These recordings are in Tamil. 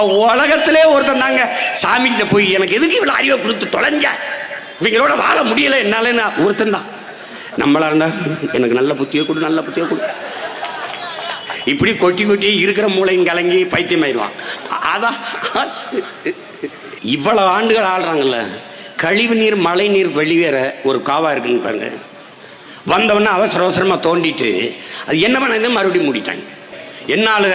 உலகத்திலே ஒருத்தன் தாங்க. சாமி கிட்ட போய் எனக்கு எதுக்கு இவ்வளவு அறிவை கொடுத்து தொலைஞ்ச? இவங்களோட வாழ முடியல என்னாலன்னா? ஒருத்தன் தான். நம்மளா இருந்தா எனக்கு நல்ல புத்தியை கொடு நல்ல புத்தியை கொடு. இப்படி கொட்டி கொட்டி இருக்கிற மூளையும் கலங்கி பைத்தியமாயிருவான் அதான் இவ்வளவு ஆண்டுகள் ஆடுறாங்கல்ல கழிவு நீர் மழை நீர் வெளியேற ஒரு காவா இருக்குன்னு பாருங்க. வந்தவொடனே அவசர அவசரமாக தோண்டிட்டு அது என்ன பண்ணது மறுபடியும் மூடிட்டாங்க. என்ன ஆளுக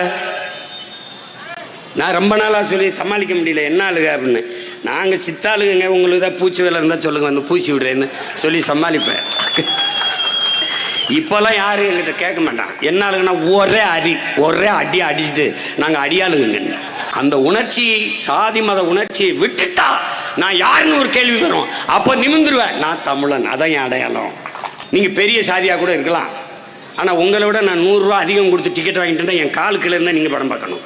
நான் ரொம்ப நாளாக சொல்லி சமாளிக்க முடியல. என்ன ஆளுங்க அப்படின்னு. நாங்கள் சித்தாளுங்க உங்களுக்கு தான் பூச்சி வேலை இருந்தால் சொல்லுங்கள் வந்து பூச்சி விடுறேன்னு சொல்லி சமாளிப்பேன். இப்போல்லாம் யாரும் எங்கிட்ட கேட்க மாட்டான் என்ன ஆளுங்கன்னா ஒரே அடி ஒரே அடி அடிச்சுட்டு நாங்கள் அடியாளுங்க அந்த உணர்ச்சி சாதி மத உணர்ச்சியை விட்டுட்டா நான் யாருன்னு ஒரு கேள்வி வரும். அப்போ நிமிந்துருவேன் நான் தமிழன் அதான் என் அடையாளம். நீங்கள் பெரிய சாதியாக கூட இருக்கலாம். ஆனால் உங்களை விட நான் நூறுரூவா அதிகம் கொடுத்து டிக்கெட் வாங்கிட்டு என் காலுக்குள்ள இருந்தால் நீங்கள் படம் பார்க்கணும்.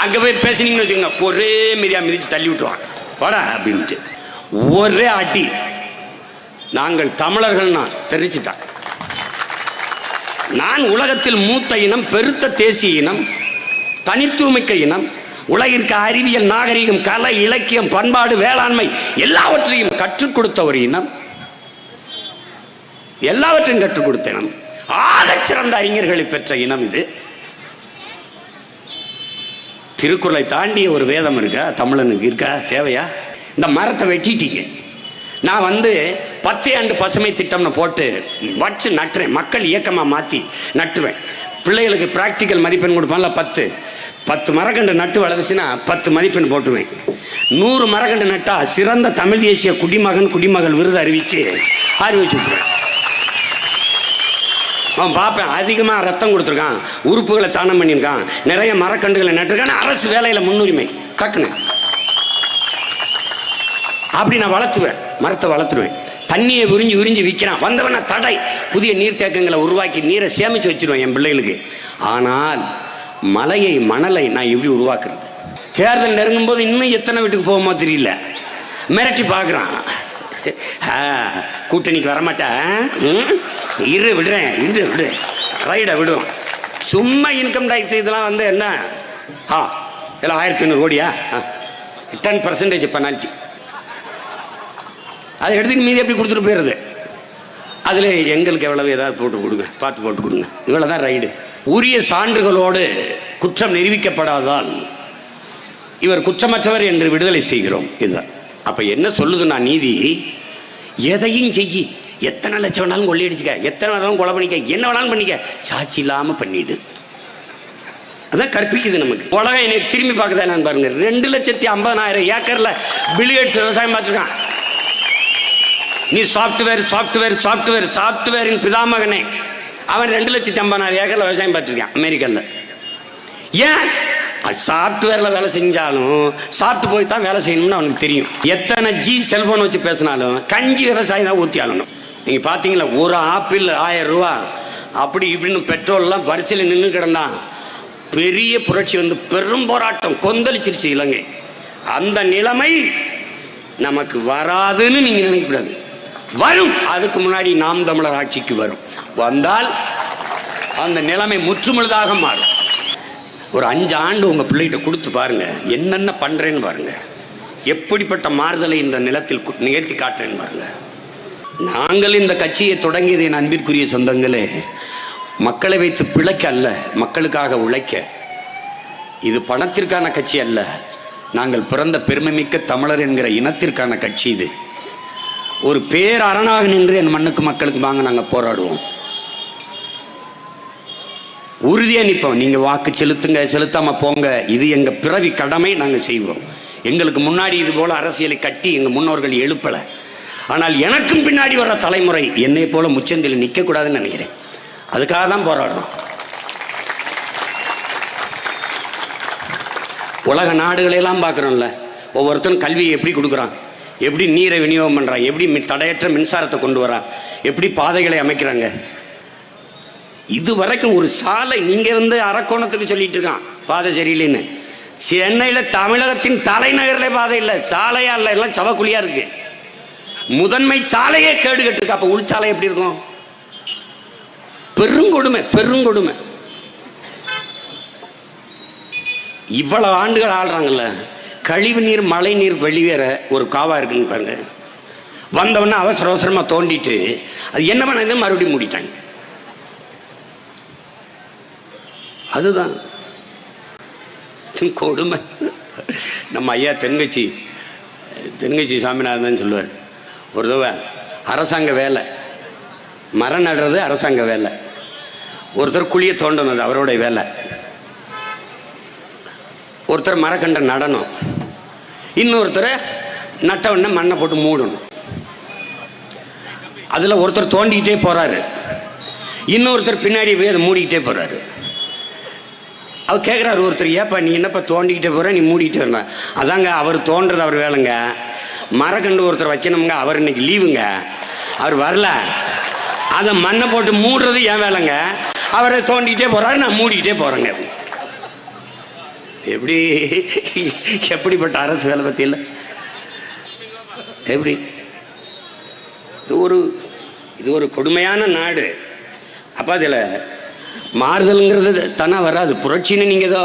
அங்கே போய் பேசுனீங்கன்னு வச்சுக்கோங்க ஒரே மீதியாக மிதிச்சு தள்ளி விட்டுருவான் வாடா அப்படின்ட்டு ஒரே அடி. நாங்கள் தமிழர்கள்னா தெரிச்சுட்டான் நான் உலகத்தில் மூத்த இனம் பெருத்த தேசிய இனம் தனித்துவமிக்க இனம் உலகிற்கு அறிவியல் நாகரிகம் கலை இலக்கியம் பண்பாடு வேளாண்மை எல்லாவற்றையும் கற்றுக் கொடுத்த ஒரு இனம். எல்லாவற்றையும் கற்றுக் கொடுத்த இனம். ஆக சிறந்த அறிஞர்களை பெற்ற இனம் இது. திருக்குறளை தாண்டிய ஒரு வேதம் இருக்கா? தமிழனுக்கு இருக்கா? தேவையா? இந்த மரத்தை வெட்டிட்டீங்க. நான் வந்து பத்து ஆண்டு பசுமை திட்டம்னு போட்டு வச்சு நட்டுறேன். மக்கள் இயக்கமாக மாற்றி நட்டுவேன். பிள்ளைகளுக்கு ப்ராக்டிக்கல் மதிப்பெண் கொடுப்பான்ல பத்து. பத்து மரக்கண்டு நட்டு வளர்ந்துச்சுன்னா பத்து மதிப்பெண் போட்டுவேன் நூறு மரக்கண்டு நட்டால் சிறந்த தமிழ் தேசிய குடிமகன் குடிமகள் விருது அறிவித்து அறிவிச்சு அவன் பார்ப்பேன் அதிகமாக ரத்தம் கொடுத்துருக்கான். உறுப்புகளை தானம் பண்ணியிருக்கான். நிறைய மரக்கன்றுகளை நட்டுருக்கான். அரசு வேலையில் முன்னுரிமை. டக்குங்க அப்படி நான் வளர்த்துவேன். மரத்தை வளர்த்துருவேன். தண்ணியை உறிஞ்சி உறிஞ்சி விற்கிறான் வந்தவன தடை. புதிய நீர்த்தேக்கங்களை உருவாக்கி நீரை சேமித்து வச்சிருவேன் என் பிள்ளைகளுக்கு. ஆனால் மலையை மணலை நான் எப்படி உருவாக்குறது? தேர்தல் நெருங்கும் போது இன்னும் எத்தனை வீட்டுக்கு போகுமோ தெரியல. மிரட்டி பார்க்குறான். கூட்டணிக்கு வரமாட்டேன் இரு விடுறேன் இரு விடு. ரைடை விடும் சும்மா இன்கம் டேக்ஸ் இதெல்லாம் வந்து என்ன? ஆ இதெல்லாம் ஆயிரத்தி ஐநூறு கோடியா? டென் பர்சன்டேஜ் பெனால்ட்டி அதை எடுத்துட்டு மீதி எப்படி கொடுத்துட்டு போயிடுறது? அதில் எங்களுக்கு எவ்வளவு ஏதாவது போட்டு கொடுங்க பார்த்து போட்டு கொடுங்க. இவ்வளோ தான் ரைடு உரிய சான்றுகளோடு குற்றம் நிரூபிக்கப்படாதால் இவர் குற்றமற்றவர் என்று விடுதலை செய்கிறோம். இதுதான். அப்போ என்ன சொல்லுதுன்னா நீதி எதையும் செய்யி. எத்தனை லட்சம் வேணாலும் கொள்ளையடிச்சுக்க எத்தனை வேணாலும் கொலை பண்ணிக்க. என்ன வேணாலும் பண்ணிக்க. சாட்சி இல்லாமல் பண்ணிடு. அதான் கற்பிக்குது நமக்கு. உலகம் என்னை திரும்பி பார்க்குதா நான் பாருங்க. ரெண்டு லட்சத்தி ஐம்பதாயிரம் ஏக்கரில் பில்லியட்ஸ் விவசாயம் பார்த்துருக்கான். நீ சாஃப்ட்வேர் சாஃப்ட்வேர் சாஃப்ட்வேர் சாஃப்ட்வேரின் பிதாமகனே. அவன் ரெண்டு லட்சத்தி ஐம்பதாயிரம் ஏக்கரில் விவசாயம் பார்த்துருக்கான் அமெரிக்காவில் ஏன்? சாஃப்ட்வேர்ல வேலை செஞ்சாலும் சாப்பிட்டு போய் தான் வேலை செய்யணும்னு அவனுக்கு தெரியும். எத்தனை ஜி செல்போன் வச்சு பேசினாலும் கஞ்சி விவசாயம் தான் ஊற்றி ஆகணும் நீங்க பாத்தீங்களா ஒரு ஆப்பிள் ஆயிரம் ரூபா அப்படி இப்படின்னு பெட்ரோல்லாம் வரிசையில் நின்று கிடந்தான். பெரிய புரட்சி வந்து பெரும் போராட்டம் கொந்தளிச்சிருச்சு இலங்கை. அந்த நிலைமை நமக்கு வராதுன்னு நீங்க நினைக்கக்கூடாது. வரும். அதுக்கு முன்னாடி நாம் தமிழர் ஆட்சிக்கு வரும். வந்தால் அந்த நிலைமை முற்றுமுழுதாக மாறும். ஒரு அஞ்சு ஆண்டு உங்கள் பிள்ளைகிட்ட கொடுத்து பாருங்க. என்னென்ன பண்ணுறேன்னு பாருங்க. எப்படிப்பட்ட மாறுதலை இந்த நிலத்தில் நிகழ்த்தி காட்டுறேன்னு பாருங்க. நாங்கள் இந்த கட்சியை தொடங்கியது என் அன்பிற்குரிய சொந்தங்களே. மக்களை வைத்து பிழைக்க அல்ல மக்களுக்காக உழைக்க. இது பணத்திற்கான கட்சி அல்ல. நாங்கள் பிறந்த பெருமைமிக்க தமிழர் என்கிற இனத்திற்கான கட்சி இது. ஒரு பேர் அரணாக நின்று என் மண்ணுக்கு மக்களுக்கு வாங்க நாங்கள் போராடுவோம். உறுதியாக நிற்போம் நீங்கள் வாக்கு செலுத்துங்க செலுத்தாமல் போங்க. இது எங்கள் பிறவி கடமை நாங்கள் செய்வோம். எங்களுக்கு முன்னாடி இது போல் அரசியலை கட்டி எங்கள் முன்னோர்கள் எழுப்பலை. ஆனால் எனக்கும் பின்னாடி வர தலைமுறை என்னை போல முச்சந்தில் நிற்கக்கூடாதுன்னு நினைக்கிறேன். அதுக்காக தான் போராடுறோம். உலக நாடுகளெல்லாம் பார்க்குறோம்ல. ஒவ்வொருத்தரும் கல்வியை எப்படி கொடுக்குறான்? எப்படி நீரை விநியோகம் பண்ணுறான் எப்படி தடையற்ற மின்சாரத்தை கொண்டு வரான் எப்படி பாதைகளை அமைக்கிறாங்க? இது வரைக்கும் ஒரு சாலை நீங்க வந்து அரக்கோணத்துக்கு சொல்லிட்டு இருக்கான். பாதை சரியில்லைன்னு. சென்னையில தமிழகத்தின் தலைநகர்ல பாதை இல்லை. சாலையா இல்லை. எல்லாம் சவக்குழியா இருக்கு. முதன்மை சாலையே கேடு கட்டிருக்கு அப்ப உள்சாலை எப்படி இருக்கும்? பெருங்கொடுமை பெருங்கொடுமை. இவ்வளவு ஆண்டுகள் ஆள்றாங்கல்ல. கழிவு நீர் மழை நீர் வெளியேற ஒரு காவா இருக்குன்னு பாருங்க. வந்தவொடனே அவசர அவசரமா தோண்டிட்டு அது என்ன பண்ணது? மறுபடியும் மூடிட்டாங்க. அதுதான். கொடுமை. நம்ம ஐயா தென்கட்சி தென்கட்சி சாமிநாதன் சொல்லுவார். ஒரு தடவை அரசாங்க வேலை. மரம் நடுறது அரசாங்க வேலை. ஒருத்தர் குழியை தோண்டணும் அது அவருடைய வேலை. ஒருத்தர் மரக்கண்ட நடணும். இன்னொருத்தர் நட்ட உடனே மண்ணை போட்டு மூடணும். அதில் ஒருத்தர் தோண்டிக்கிட்டே போகிறாரு இன்னொருத்தர் பின்னாடி போய் அதை மூடிக்கிட்டே போகிறாரு அவர் கேட்குறாரு ஒருத்தர் ஏப்பா நீ என்னப்பா தோண்டிக்கிட்டே போகிற நீ மூடிக்கிட்டே வரணும் அதாங்க அவர் தோன்றது அவர் வேலைங்க. மரக்கண்டு ஒருத்தர் வைக்கணுங்க அவர் இன்னைக்கு லீவுங்க. அவர் வரல. அதை மண்ணை போட்டு மூடுறது என் வேலைங்க. அவரை தோண்டிக்கிட்டே போகிறாரு நான் மூடிக்கிட்டே போகிறேங்க எப்படி எப்படிப்பட்ட அரசு வேலை பற்றியில் எப்படி? இது ஒரு இது ஒரு கொடுமையான நாடு. அப்போ அதில் மாறுதல்ங்கிறது தானே வராது. புரட்சின்னு நீங்கள் ஏதோ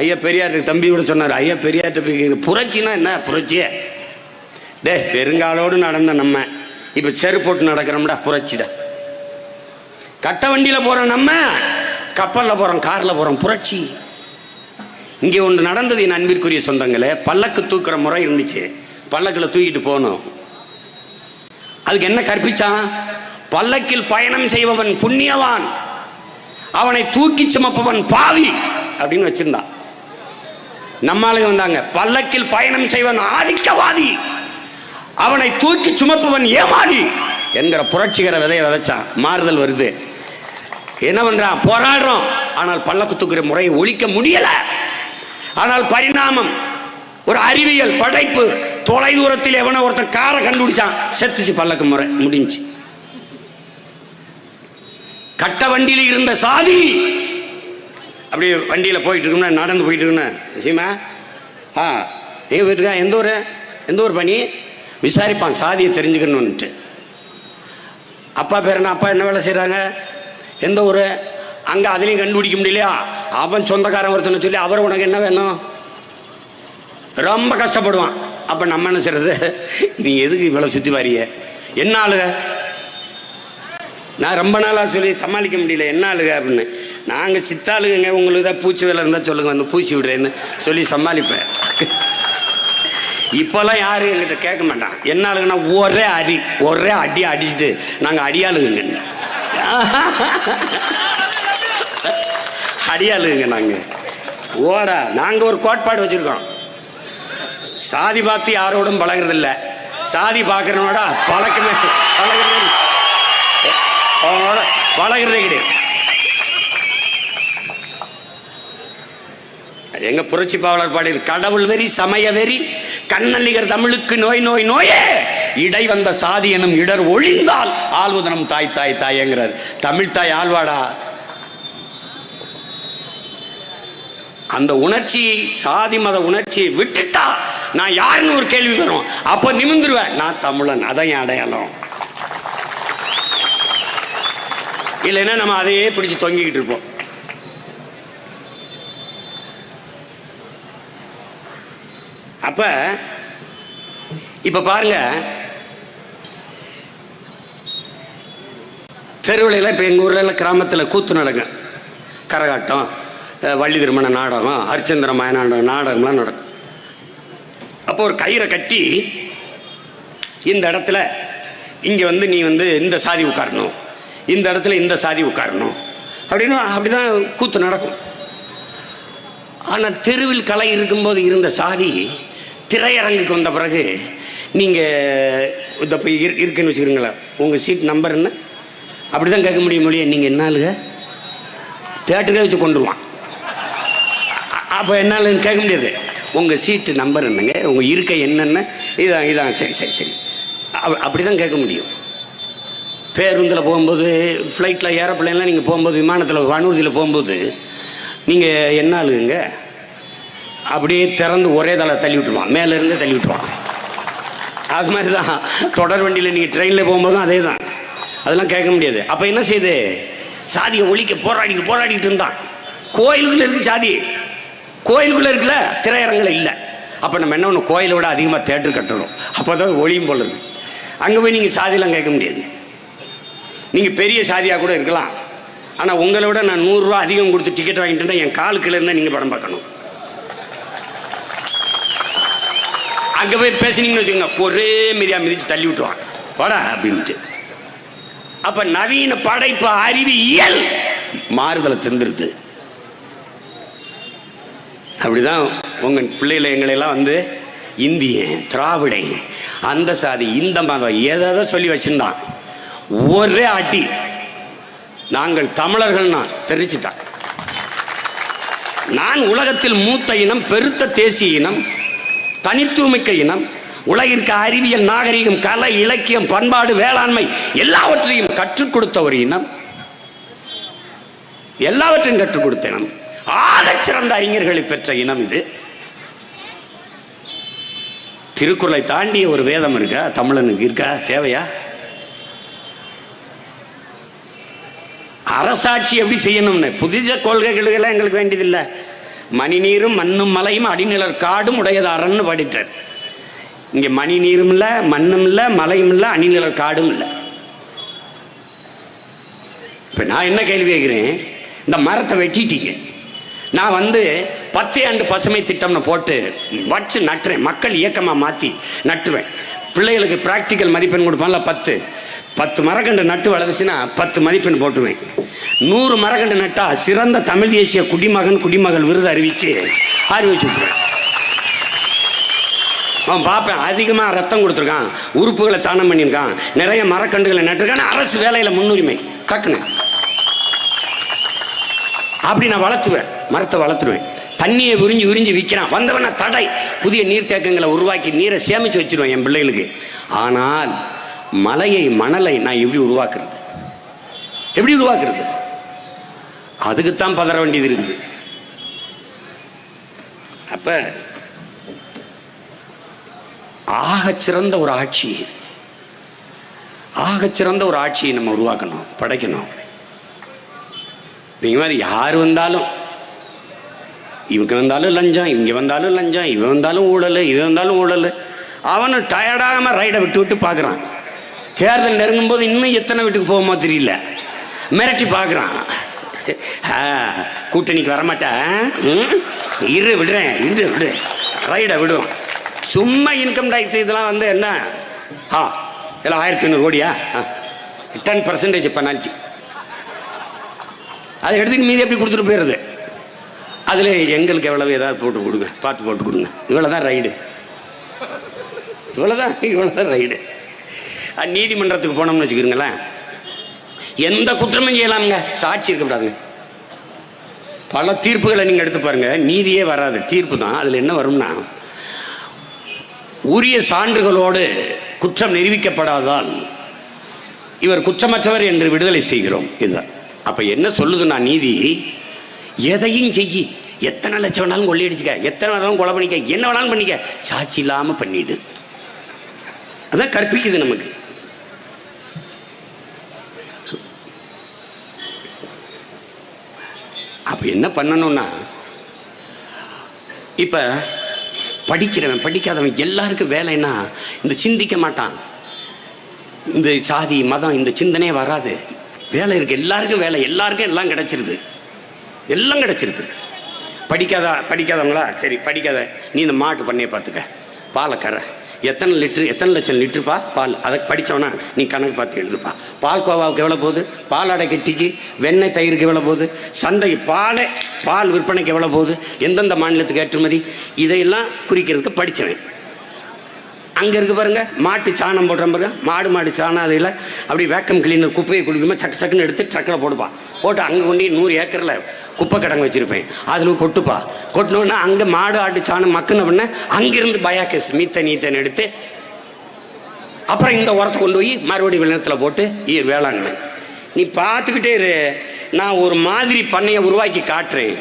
ஐயா பெரியார் தம்பி கூட சொன்னார். ஐயா பெரியார்கிட்ட போய் புரட்சினா என்ன? புரட்சியே. டே பெருங்காலோடு நடந்த நம்ம. இப்போ செரு போட்டு நடக்கிறோம்டா புரட்சிடா. கட்ட வண்டியில் போகிறோம் நம்ம. கப்பலில் போகிறோம் காரில் போகிறோம் புரட்சி. இங்கே ஒன்று நடந்தது என் அன்பிற்குரிய சொந்தங்களே. பல்லக்கு தூக்குற முறை இருந்துச்சு. பல்லக்கில் தூக்கிட்டு போகணும் அதுக்கு என்ன கற்பிச்சான்? பல்லக்கில் பயணம் செய்பவன் புண்ணியவான். அவனை தூக்கி சுமப்பவன் பாவி அப்படின்னு வச்சிருந்தான். நம்மாளுங்க வந்தாங்க. பல்லக்கில் பயணம் செய்வன் ஆதிக்கவாதி. அவனை தூக்கி சுமப்பவன் ஏமாடி என்கிற புரட்சிகர விதையை விதைச்சான். மாறுதல் வருது. என்ன பண்றான் போராடுறோம். ஆனால் பல்லக்கு தூக்குற முறையை ஒழிக்க முடியல. ஆனால் பரிணாமம் ஒரு அறிவியல் படைப்பு தொலை தூரத்தில் எவனோ ஒருத்தன் காரை கண்டுபிடிச்சான். செத்துச்சு பல்லக்கு முறை முடிஞ்சு கட்ட வண்டியில் இருந்த சாதி. அப்படியே வண்டியில் போயிட்டு இருக்கோம்னா நடந்து போயிட்டு இருக்கோம்னா சீமா ஆ எங்க போயிட்டுருக்கா? எந்த ஊர்? எந்த ஊர் பணி? விசாரிப்பான் சாதியை தெரிஞ்சுக்கணுன்ட்டு அப்பா பேர் என்ன? அப்பா என்ன வேலை செய்கிறாங்க எந்த ஊர்? அங்கே அதுலேயும் கண்டுபிடிக்க முடியலையா? அவன் சொந்தக்காரன் ஒருத்தனை சொல்லி அவர் உனக்கு என்ன வேணும்? ரொம்ப கஷ்டப்படுவான். அப்போ நம்ம என்ன செய்கிறது நீ எதுக்கு இவ்வளோ சுற்றி வாரிய? என்ன ஆளுக நான் ரொம்ப நாளாக சொல்லி சமாளிக்க முடியல. என்ன ஆளுங்க அப்படின்னு. நாங்கள் சித்தாளுங்க உங்களுக்கு தான் பூச்சி வேலை இருந்தால் சொல்லுங்கள் வந்து பூச்சி விடுறேன்னு சொல்லி சமாளிப்பேன். இப்போல்லாம் யாரும் எங்கிட்ட கேட்க மாட்டான் என்ன ஆளுங்கன்னா ஒரே அடி ஒரே அடி அடிச்சுட்டு நாங்கள் அடியாளுங்க அடியாளுங்க நாங்கள் ஓடா நாங்கள் ஒரு கோட்பாடு வச்சுருக்கோம். சாதி பார்த்து யாரோடும் பழகிறதில்ல. சாதி பார்க்குறவனோட பழக்கமே பழகிறதே அவனோட பழகிறதே கிடையாது. எங்க புரட்சி பாவலர் பாடியில் கடவுள் வெறி சமய வெறி கண்ணல்லிகர் தமிழுக்கு நோய் நோய் நோயே! இடை வந்த சாதி எனும் இடர் ஒழிந்தால் ஆழ்வுதனம் தாய் தாய் தாயங்கிறார். தமிழ் தாய் ஆழ்வாடா. அந்த உணர்ச்சி சாதி மத உணர்ச்சியை விட்டுட்டா நான் யாருன்னு ஒரு கேள்வி வரும். அப்ப நிமிந்துருவேன் நான் தமிழன் அதான் என் அடையாளம். இல்லைன்னா நம்ம அதையே பிடிச்சு தொங்கிக்கிட்டு இருப்போம். அப்ப இப்ப பாருங்க. தெருவிலையில் இப்போ எங்கள் ஊர்ல எல்லாம் கிராமத்தில் கூத்து நடக்கும். கரகாட்டம் வள்ளி திருமண நாடகம் ஹரிச்சந்திர மயநாடகம் நாடகம்லாம் நடக்கும். அப்போ ஒரு கயிறை கட்டி இந்த இடத்துல இங்கே வந்து நீ வந்து இந்த சாதி உட்காரணும். இந்த இடத்துல இந்த சாதி உட்காரணும். அப்படின்னு அப்படிதான் கூத்து நடக்கும். ஆனால் தெருவில் கலை இருக்கும்போது இருந்த சாதி திரையரங்குக்கு வந்த பிறகு நீங்கள் இந்த போய் இரு- இருக்குன்னு வச்சுக்கிறீங்களேன் உங்கள் சீட் நம்பர் என்ன? அப்படி தான் கேட்க முடியும் மொழியே நீங்கள் என்ன ஆளுங்க தேட்டரே வச்சு கொண்டுருவான். அப்போ என்னாலும் கேட்க முடியாது. உங்கள் சீட்டு நம்பர் என்னங்க? உங்கள் இருக்கை என்னென்ன? இதான் இதான். சரி சரி சரி. அப்படி தான் கேட்க முடியும். பேருந்தில் போகும்போது ஃப்ளைட்டில் ஏரோப்ளைனில் நீங்கள் போகும்போது விமானத்தில் வானூர்தியில் போகும்போது நீங்கள் என்ன ஆளுங்க அப்படியே திறந்து ஒரே தலை தள்ளி விட்டுருவான். மேலேருந்து தள்ளி விட்டுருவான். அது மாதிரி தான் தொடர் வண்டியில் நீங்கள் ட்ரெயினில் போகும்போதும் அதே தான் அதெல்லாம் கேட்க முடியாது. அப்போ என்ன செய்யுது சாதியை ஒழிக்க போராடிக்கிட்டு போராடிட்டு இருந்தான். கோயிலுக்குள்ளே இருக்கு சாதி. கோயிலுக்குள்ளே இருக்குல்ல திரையரங்கில் இல்லை. அப்போ நம்ம என்ன ஒன்று கோயிலை விட அதிகமாக தேட்டர் கட்டணும். அப்போ தான் ஒளியும் போல இருக்கு. அங்கே போய் நீங்கள் சாதியெல்லாம் கேட்க முடியாது. நீங்கள் பெரிய சாதியாக கூட இருக்கலாம். ஆனால் உங்களை விட நான் நூறுரூவா அதிகம் கொடுத்து டிக்கெட் வாங்கிட்டேன்னா என் காலுக்குள்ள இருந்தால் நீங்கள் படம் பார்க்கணும். அங்கே போய் பேசுனீங்கன்னு வச்சுக்கோங்க ஒரே மிதியாக மிதித்து தள்ளி விட்டுவான் வாடா அப்படின்ட்டு. அப்போ நவீன படைப்பு அறிவியல் மாறுதலை தந்துருது. அப்படிதான் உங்கள் பிள்ளைகளை எங்களை எல்லாம் வந்து இந்திய திராவிடன் அந்த சாதி இந்த மதம் எதை சொல்லி வச்சுருந்தான். ஒரே அடி. நாங்கள் தமிழர்கள்னா தெரிச்சுட்டான் நான் உலகத்தில் மூத்த இனம் பெருத்த தேசிய இனம் தனித்துவமிக்க இனம் உலகிற்கு அறிவியல் நாகரிகம் கலை இலக்கியம் பண்பாடு வேளாண்மை எல்லாவற்றையும் கற்றுக் கொடுத்த ஒரு இனம். எல்லாவற்றையும் கற்றுக் கொடுத்த இனம். ஆக சிறந்த அறிஞர்களை பெற்ற இனம் இது. திருக்குறளை தாண்டிய ஒரு வேதம் இருக்கா? தமிழனுக்கு இருக்கா? தேவையா? அரசாட்சி எப்படி செய்யணும்னு? புதிய கொள்கைகள் எங்களுக்கு வேண்டியதில்லை. மணி நீரும் மண்ணும் மலையும் அடிநிலர் காடும் உடையதாரன்னு பாடிட்டார். இங்கே மணி நீரும் மண்ணும் இல்லை மலையும் இல்லை அணிநிலர் காடும் இல்லை. இப்போ நான் என்ன கேள்வி கேட்குறேன்? இந்த மரத்தை வெட்டிட்டீங்க. நான் வந்து பத்து ஆண்டு பசுமை திட்டம்னு போட்டு வச்சு நட்டுறேன். மக்கள் இயக்கமாக மாற்றி நட்டுவேன். பிள்ளைகளுக்கு ப்ராக்டிக்கல் மதிப்பெண் கொடுப்பான்ல பத்து. பத்து மரக்கண்டு நட்டு வளர்ந்துச்சுன்னா பத்து மதிப்பெண் போட்டுருவேன். நூறு மரக்கண்டு நட்டா சிறந்த தமிழ் தேசிய குடிமகன் குடிமகள் விருது அறிவிச்சு அறிவிச்சு விட்டுருவேன் அவன் பார்ப்பேன் அதிகமாக ரத்தம் கொடுத்துருக்கான் உறுப்புகளை தானம் பண்ணியிருக்கான் நிறைய மரக்கண்டுகளை நட்டுருக்கான் அரசு வேலையில் முன்னுரிமை டக்குங்க அப்படி நான் வளர்த்துவேன் மரத்தை வளர்த்துருவேன். தண்ணியை உறிஞ்சி உறிஞ்சி விற்கிறான் வந்தவன தடை. புதிய நீர்த்தேக்கங்களை உருவாக்கி நீரை சேமித்து வச்சிருவேன் என் பிள்ளைகளுக்கு. ஆனால் மலையை மணலை நான் எப்படி உருவாக்குறது? எப்படி உருவாக்குறது? அதுக்குத்தான் பதற வேண்டியது இருக்குது. அப்ப ஆக சிறந்த ஒரு ஆட்சி. ஆக சிறந்த ஒரு ஆட்சியை நம்ம உருவாக்கணும் படைக்கணும். இந்த மாதிரி யார் வந்தாலும் இவங்க வந்தாலும் லஞ்சம் இங்க வந்தாலும் லஞ்சம் இவன் வந்தாலும் ஊழல் இவன் வந்தாலும் ஊழல். அவனும் டயர்டாகாம ரைடை விட்டு விட்டு பார்க்குறான் தேர்தல் நெருங்கும் போது இன்னும் எத்தனை வீட்டுக்கு போகுமோ தெரியல. மிரட்டி பார்க்குறான். கூட்டணிக்கு வரமாட்டேன் இரு விடுறேன். இரு விடு. ரைடை விடுவோம் சும்மா இன்கம் டேக்ஸ் இதெல்லாம் வந்து என்ன? ஆ இதெல்லாம் ஆயிரத்தி ஐநூறு கோடியா? டென் பர்சன்டேஜ் பெனால்ட்டி அதை எடுத்துட்டு மீதி எப்படி கொடுத்துட்டு போயிடுது அதில் எங்களுக்கு எவ்வளவு ஏதாவது போட்டு கொடுங்க. பார்த்து போட்டு கொடுங்க. இவ்வளோ தான் ரைடு இவ்வளோதான் இவ்வளோ தான் ரைடு நீதிமன்றத்துக்கு போனோம்னு வச்சுக்கிறீங்களேன். எந்த குற்றமும் செய்யலாமுங்க. சாட்சி இருக்கக்கூடாதுங்க பல தீர்ப்புகளை நீங்கள் எடுத்து பாருங்கள் நீதியே வராது. தீர்ப்பு தான். அதில் என்ன வரும்னா உரிய சான்றுகளோடு குற்றம் நிரூபிக்கப்படாதால் இவர் குற்றமற்றவர் என்று விடுதலை செய்கிறோம். இதுதான். அப்போ என்ன சொல்லுதுன்னா நீதி எதையும் செய்யி. எத்தனை லட்சம் வேணாலும் கொள்ளையடிச்சுக்க. எத்தனை வேணாலும் கொலை பண்ணிக்க. என்ன வேணாலும் பண்ணிக்க. சாட்சி இல்லாமல் பண்ணிடு. அதான் கற்பிக்குது நமக்கு. அப்போ என்ன பண்ணணும்னா இப்போ படிக்கிறவன் படிக்காதவன் எல்லாருக்கும் வேலைன்னா இந்த சிந்திக்க மாட்டான். இந்த சாதி மதம் இந்த சிந்தனையே வராது. வேலை இருக்கு. எல்லாருக்கும் வேலை. எல்லாருக்கும் எல்லாம் கிடச்சிருது. எல்லாம் கிடச்சிருது. படிக்காத படிக்காதவங்களா? சரி படிக்காத. நீ இந்த மாட்டு பண்ணையை பார்த்துக்க. பாலக்கரை. எத்தனை லிட்டரு எத்தனை லட்சம் லிட்டருப்பா? பால். அதை படித்தவனா நீ கணக்கு பார்த்து எழுதுப்பா. பால் கோவாவுக்கு எவ்வளோ போகுது? பால் அடை கட்டிக்கு வெண்ணெய் தயிருக்கு எவ்வளோ போகுது? சந்தை பாலை பால் விற்பனைக்கு எவ்வளோ போகுது? எந்தெந்த மாநிலத்துக்கு ஏற்றுமதி? இதையெல்லாம் குறிக்கிறதுக்கு படித்தவன் அங்கே இருக்கு பாருங்க மாட்டு சாணம் போடுற பாருங்க. மாடு மாடு சாணம் அதில் அப்படி வேக்கம் கிளீனர் குப்பையை குளிக்குமா சக்கு சக்குன்னு எடுத்து ட்ரக்கில் போடுப்பான். போட்டு அங்கே கொண்டு போய் நூறு ஏக்கரில் குப்பை கிடங்கு வச்சிருப்பேன். அதில் கொட்டுப்பா. கொட்டினோன்னா அங்கே மாடு ஆட்டு சாணம் மக்குன பண்ண அங்கேருந்து பயாக்கஸ் மீத்தன் ஈத்தன் எடுத்து அப்புறம் இந்த உரத்தை கொண்டு போய் மறுபடியும் வெள்ளத்தில் போட்டு இ வேளாண்மை. நீ பார்த்துக்கிட்டே இரு. நான் ஒரு மாதிரி பண்ணையை உருவாக்கி காட்டுறேன்.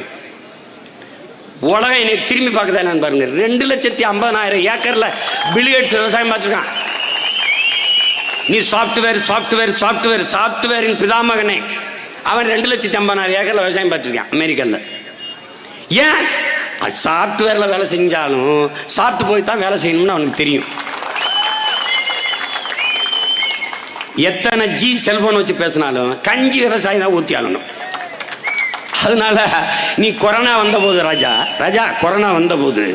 உலகம் என்னை திரும்பி பார்க்குதா நான் பாருங்க. ரெண்டு லட்சத்தி ஐம்பதனாயிரம் ஏக்கரில் பில்கேட்ஸ் விவசாயம் பார்த்துருக்கான். நீ சாஃப்ட்வேர் சாஃப்ட்வேர் சாஃப்ட்வேர் சாஃப்ட்வேரின் பிதாமகனே அவன் ரெண்டு லட்சத்தி ஐம்பதாயிரம் ஏக்கரில் விவசாயம் பார்த்துருக்கான் அமெரிக்காவில் ஏன்? சாஃப்ட்வேரில் வேலை செஞ்சாலும் சாப்பிட்டு போய் தான் வேலை செய்யணும்னு அவனுக்கு தெரியும். எத்தனை ஜி செல்போன் வச்சு பேசினாலும் கஞ்சி விவசாயம் தான் ஊற்றி ஆகணும். அதனால நீ கொரோனா வந்தபோது ராஜா ராஜா கொரோனா வந்தபோது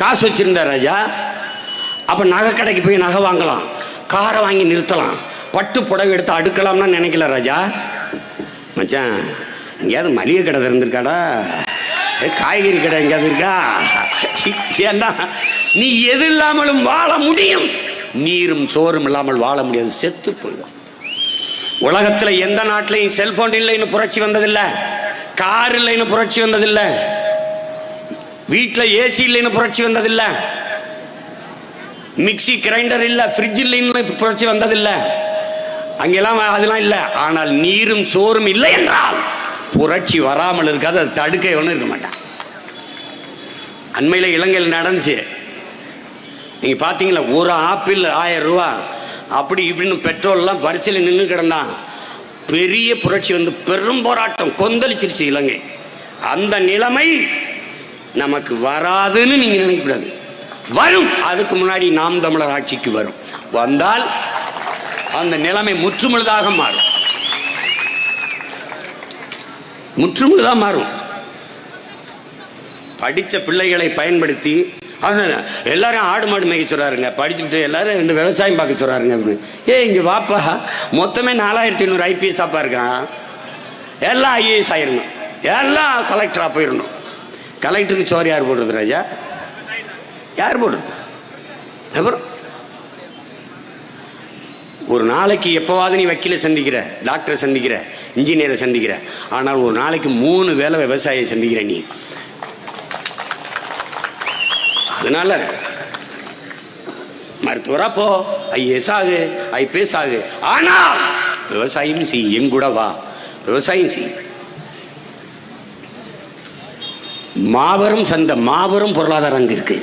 காசு வச்சுருந்த ராஜா அப்போ நகை கடைக்கு போய் நகை வாங்கலாம். காரை வாங்கி நிறுத்தலாம். பட்டு புடவை எடுத்து அடுக்கலாம்னு நினைக்கல ராஜா. மச்சான் எங்கேயாவது மளிகை கடை திறந்துருக்காடா? ஏ, காய்கறி கடை எங்கேயாவது இருக்கா? ஏன்னா நீ எது இல்லாமலும் வாழ முடியும். நீரும் சோறும் இல்லாமல் வாழ முடியாது செத்து போயிடும். உலகத்தில் எந்த நாட்டிலையும் செல்போன் இல்லைன்னு புரட்சி வந்ததில்லை. கார் இல்லைன்னு புரட்சி வந்ததில்லை. வீட்டில் ஏசி இல்லைன்னு புரட்சி வந்ததில்லை. மிக்ஸி கிரைண்டர் இல்லை ஃப்ரிட்ஜ் இல்லைன்னு புரட்சி வந்ததில்லை. அங்கெல்லாம் அதெல்லாம் இல்லை. ஆனால் நீரும் சோறும் இல்லை என்றால் புரட்சி வராமல் இருக்காது அதை தடுக்க ஒன்றும் இருக்க மாட்டான். அண்மையில் இலங்கையில் நடந்துச்சு. நீங்கள் பார்த்தீங்களா ஒரு ஆப்பிள் ஆயிரம் ரூபா அப்படி இப்படின்னு பெட்ரோல்லாம் வரிசையில் நின்று கிடந்தான். பெரிய புரட்சி வந்து பெரும் போராட்டம் கொந்தளிச்சிருச்சு இலங்கை. அந்த நிலைமை நமக்கு வராதுன்னு நீங்கள் நினைக்கக்கூடாது. வரும். அதுக்கு முன்னாடி நாம் தமிழர் ஆட்சிக்கு வரும். வந்தால் அந்த நிலைமை முற்றுமுழுதாக மாறும். முற்றுமுழுதாக மாறும். படித்த பிள்ளைகளை பயன்படுத்தி அதான் எல்லாரும் ஆடு மாடு மேய்க்க சொல்கிறாருங்க படிச்சுட்டு எல்லாரும் இந்த விவசாயம் பார்க்க சொல்கிறாருங்க அப்படின்னு. ஏய் இங்கே வாப்பா. மொத்தமே நாலாயிரத்தி ஐநூறு ஐபிஎஸ் ஆப்பா இருக்கான் எல்லாம் ஐஏஎஸ் ஆயிடணும் எல்லாம் கலெக்டராக போயிடணும் கலெக்டருக்கு சோறு யார் போடுறது ராஜா? யார் போடுறது? அப்புறம்? ஒரு நாளைக்கு எப்போவாது நீ வக்கீலை சந்திக்கிற டாக்டரை சந்திக்கிற இன்ஜினியரை சந்திக்கிற. ஆனால் ஒரு நாளைக்கு மூணு வேலை விவசாயியை சந்திக்கிற நீ. அதனால மருத்துவரா போ. ஐஏஎஸ் ஆகு ஐபிஎஸ் ஆகு. ஆனால் விவசாயம் செய் எங்கூட வா. விவசாயம் செய் மாபெரும் சந்தை மாபெரும் பொருளாதாரம் அங்கே இருக்கு.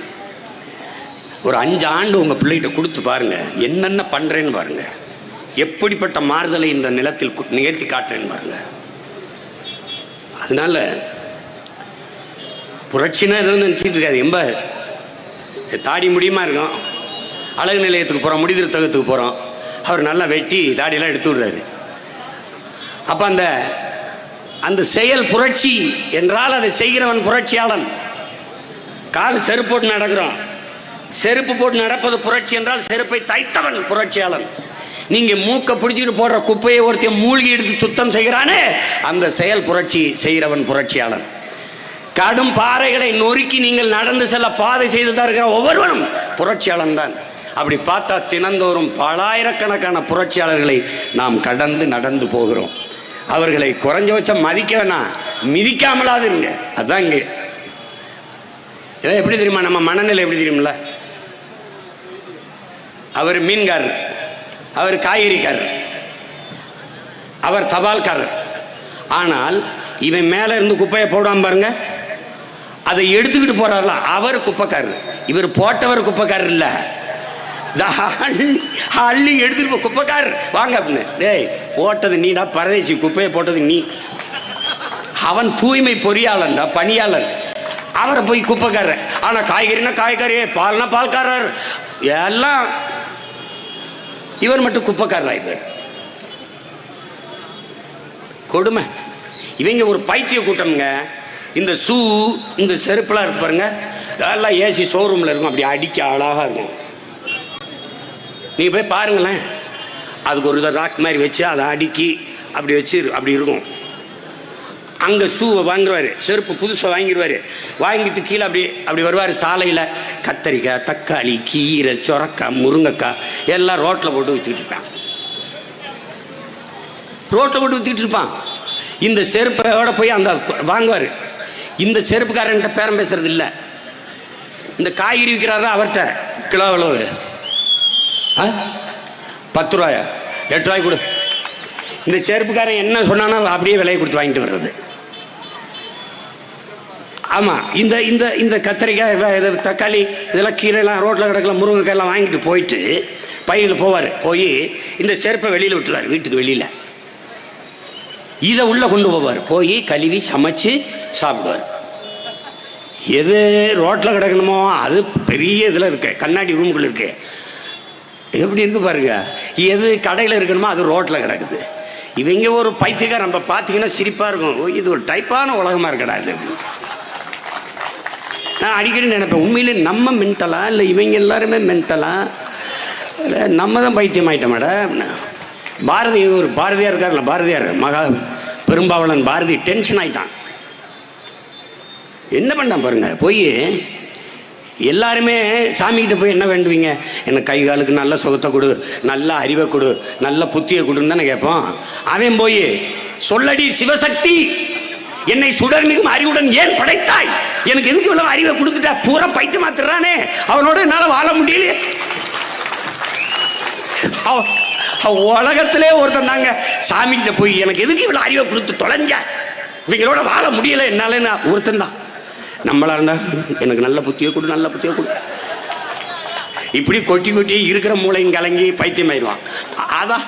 ஒரு அஞ்சு ஆண்டு உங்க பிள்ளைகிட்ட கொடுத்து பாருங்க என்னென்ன பண்றேன்னு பாருங்க. எப்படிப்பட்ட மாறுதலை இந்த நிலத்தில் நிகழ்த்தி காட்டுறேன் பாருங்க. அதனால புரட்சினா எதுவும் நினச்சிட்டு இருக்காது எம்ப தாடி முடியுமா இருக்கும்? அழகு நிலையத்துக்கு போகிறோம் முடிதிருத்தகத்துக்கு போகிறோம் அவர் நல்லா வெட்டி தாடியெல்லாம் எடுத்து விடுறாரு. அப்போ அந்த அந்த செயல் புரட்சி என்றால் அதை செய்கிறவன் புரட்சியாளன். கால் செருப்பு போட்டு நடக்கிறோம். செருப்பு போட்டு நடப்பது புரட்சி என்றால் செருப்பை தைத்தவன் புரட்சியாளன். நீங்க மூக்க பிடிச்சிட்டு போடுற குப்பையை ஒருத்தன் மூழ்கி எடுத்து சுத்தம் செய்கிறானே அந்த செயல் புரட்சி செய்கிறவன் புரட்சியாளன். கடும் பாறைகளை நொறுக்கி நீங்கள் நடந்து செல்ல பாதை செய்து தான் இருக்கிற ஒவ்வொருவனும் புரட்சியாளன் தான். அப்படி பார்த்தா தினந்தோறும் பலாயிரக்கணக்கான புரட்சியாளர்களை நாம் கடந்து நடந்து போகிறோம். அவர்களை குறைஞ்சபட்சம் மதிக்க வேணாம் மிதிக்காமலாது இருங்க. அதான் இங்கே. எப்படி தெரியுமா? நம்ம மனநிலை எப்படி தெரியுமில்ல அவர் மீன்காரர். அவர் காய்கறிக்காரர். அவர் தபால்காரர். ஆனால் இவன் மேல இருந்து குப்பையை போடாம பாருங்க. அதை எடுத்துக்கிட்டு போறாருல அவர் குப்பைக்காரர். இவர் போட்டவர் குப்பைக்காரர் இல்ல. அள்ளி அள்ளி எடுத்துட்டு போ குப்பைக்காரர். வாங்க அப்படின்னு. டேய் போட்டது நீடா பரதேசி குப்பையை போட்டது நீ. அவன் தூய்மை பொறியாளன்டா பணியாளர் அவரை போய் குப்பைக்காரர். ஆனா காய்கறினா காய்கறி பால்னா பால்காரர். எல்லாம் இவர் மட்டும் குப்பைக்காரர் ஆயிப்பார் கொடுமை. இவங்க ஒரு பைத்திய கூட்டம்ங்க. இந்த ஷூ இந்த செருப்பெல்லாம் இருக்கு பாருங்க. ஏசி ஷோரூமில் இருக்கும். அப்படி அடிக்க அழகாக இருக்கும். நீங்கள் போய் பாருங்களேன். அதுக்கு ஒரு ராக் மாதிரி வச்சு அதை அடுக்கி அப்படி வச்சு அப்படி இருக்கும். அங்கே ஷூவை வாங்குவார் செருப்பு புதுசாக வாங்கிடுவார். வாங்கிட்டு கீழே அப்படி அப்படி வருவார் சாலையில். கத்தரிக்காய் தக்காளி கீரை சொரக்காய் முருங்கைக்காய் எல்லாம் ரோட்டில் போட்டு விற்றுக்கிட்டு இருப்பான். ரோட்டில் போட்டு விற்றுக்கிட்டு இருப்பான். இந்த செருப்போட போய் அந்த வாங்குவார். இந்த செருப்புக்காரன்ட்ட பேரம் பேசுறது இல்லை. இந்த காய்கறி விற்கிறாரா அவர்கிட்ட? கிலோ எவ்வளவு? ஆ? பத்து ரூபாயா? எட்டு ரூபாய் கொடு. இந்த செருப்புக்காரன் என்ன சொன்னானோ அப்படியே விலையை கொடுத்து வாங்கிட்டு வர்றது. ஆமாம் இந்த இந்த இந்த கத்திரிக்காய் இது தக்காளி இதெல்லாம் கீரைலாம் ரோட்டில் கிடக்கலாம் முருங்கைக்காயெல்லாம் வாங்கிட்டு போயிட்டு பையில் போவார். போய் இந்த செருப்பை வெளியில் விட்டுருவார் வீட்டுக்கு வெளியில். இதை உள்ளே கொண்டு போவார். போய் கழுவி சமைச்சு சாப்பிடுவார். எது ரோட்டில் கிடக்கணுமோ அது பெரிய இதில் இருக்கு. கண்ணாடி ரூமுக்குள்ள இருக்கு. எப்படி இருக்கு பாருங்க. எது கடையில் இருக்கணுமோ அது ரோட்டில் கிடக்குது. இவங்க ஒரு பைத்தியக்கார நம்ம பார்த்தீங்கன்னா சிரிப்பாக இருக்கும். இது ஒரு டைப்பான உலகமாக இருக்கடா இது. நான் அடிக்கடி நினைப்பேன் உண்மையிலே நம்ம மென்டலா இல்லை இவங்க எல்லாருமே மென்டலா இல்லை நம்ம தான் பைத்தியம் ஆகிட்டோம் மேடம் பாரதி ஒரு பாரதியார் இருக்கார்ல பாரதியார் மகா பெரும்பாவளன் பாரதி டென்ஷன் ஆகிட்டான் என்ன பண்ணான் பாருங்க போய் எல்லாருமே சாமிக்கிட்ட போய் என்ன வேண்டுவீங்க? எனக்கு கை காலுக்கு நல்ல சுகத்தை கொடு நல்ல அறிவை கொடு நல்ல புத்தியை கொடுன்னு தானே கேட்போம் அவன் போய் சொல்லடி சிவசக்தி என்னை சுடர் மிகும் அறிவுடன் ஏன் படைத்தாய்? எனக்கு எதுக்கு இவ்வளவு அறிவை கொடுத்துட்டா? பூரா பைத்து மாத்துறானே அவனோட என்னால வாழ முடியலையே. அவ- உலகத்திலே ஒருத்தன் தாங்க. சாமிகிட்ட போய் எனக்கு எதுக்கு இவ்வளவு அறிவை கொடுத்து தொலைஞ்ச? இவங்களோட வாழ முடியல என்னால நான் ஒருத்தன் தான். நம்மளா இருந்தா எனக்கு நல்ல புத்தியை கொடு நல்ல புத்தியை கொடு. இப்படி கொட்டி கொட்டி இருக்கிற மூளையும் கலங்கி பைத்தியமாயிருவான் அதான்